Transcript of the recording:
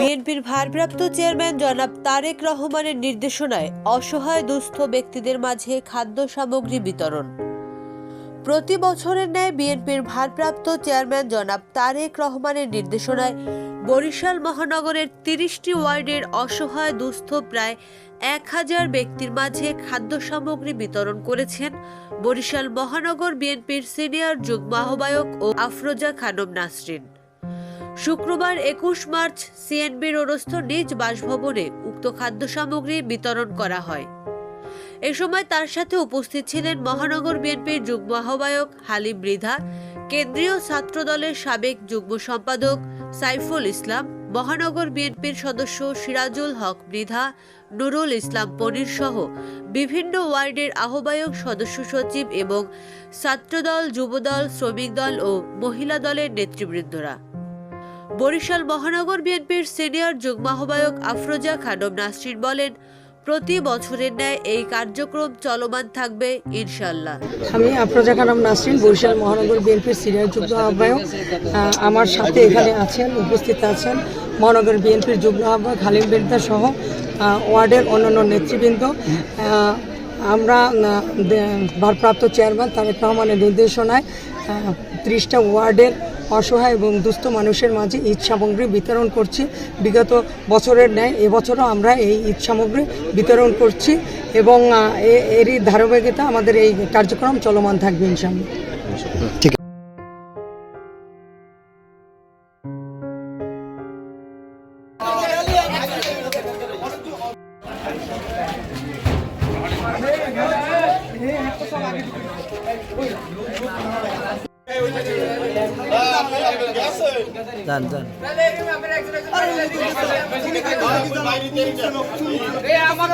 বিএনপির ভারপ্রাপ্ত চেয়ারম্যান জনাব তারেক রহমানের নির্দেশনায় অসহায় দুস্থ ব্যক্তিদের মাঝে খাদ্য সামগ্রী বিতরণ। প্রতি বছরের ন্যায় বিএনপির ভারপ্রাপ্ত চেয়ারম্যান জনাব তারেক রহমানের নির্দেশনায় বরিশাল মহানগরের তিরিশটি ওয়ার্ডের অসহায় দুস্থ প্রায় এক হাজার ব্যক্তির মাঝে খাদ্য সামগ্রী বিতরণ করেছেন বরিশাল মহানগর বিএনপির সিনিয়র যুগ্ম আহ্বায়ক ও আফরোজা খানম নাসরিন। শুক্রবার একুশ মার্চ সিএনবির ওরস্থ নিজ বাসভবনে উক্ত খাদ্য সামগ্রী বিতরণ করা হয়। এ সময় তার সাথে উপস্থিত ছিলেন মহানগর বিএনপির যুগ্ম আহ্বায়ক হালিম মৃধা, কেন্দ্রীয় ছাত্রদলের সাবেক যুগ্ম সম্পাদক সাইফুল ইসলাম, মহানগর বিএনপির সদস্য সিরাজুল হক মৃধা, নুরুল ইসলাম পনির সহ বিভিন্ন ওয়ার্ডের আহ্বায়ক সদস্য সচিব এবং ছাত্রদল, যুবদল, শ্রমিক দল ও মহিলা দলের নেতৃবৃন্দরা। বরিশাল মহানগর বিএনপির সিনিয়র যুগ্ম আহ্বায়ক আফরোজা খানম নাসরিন বলেন, প্রতি বছরের ন্যায় এই কার্যক্রম চলমান থাকবে ইনশাল্লাহ আমি আফরোজা খানম নাসরিন, বরিশাল মহানগর বিএনপির সিনিয়র যুগ্ম আহ্বায়ক। আমার সাথে এখানে আছেন, উপস্থিত আছেন মহানগর বিএনপির যুগ্ম আহ্বায়ক হালিম বেদ্দা সহ ওয়ার্ডের অন্যান্য নেতৃবৃন্দ। আমরা ভারপ্রাপ্ত চেয়ারম্যান তারেক রহমানের নির্দেশনায় ত্রিশটা ওয়ার্ডের অসহায় এবং দুস্থ মানুষের মাঝে ঈদ সামগ্রী বিতরণ করছি। বিগত বছরের ন্যায় এবছরও আমরা এই ঈদ সামগ্রী বিতরণ করছি এবং এরই ধারাবাহিকতা আমাদের এই কার্যক্রম চলমান থাকবে ইনশাআল্লাহ। যান যান। আমার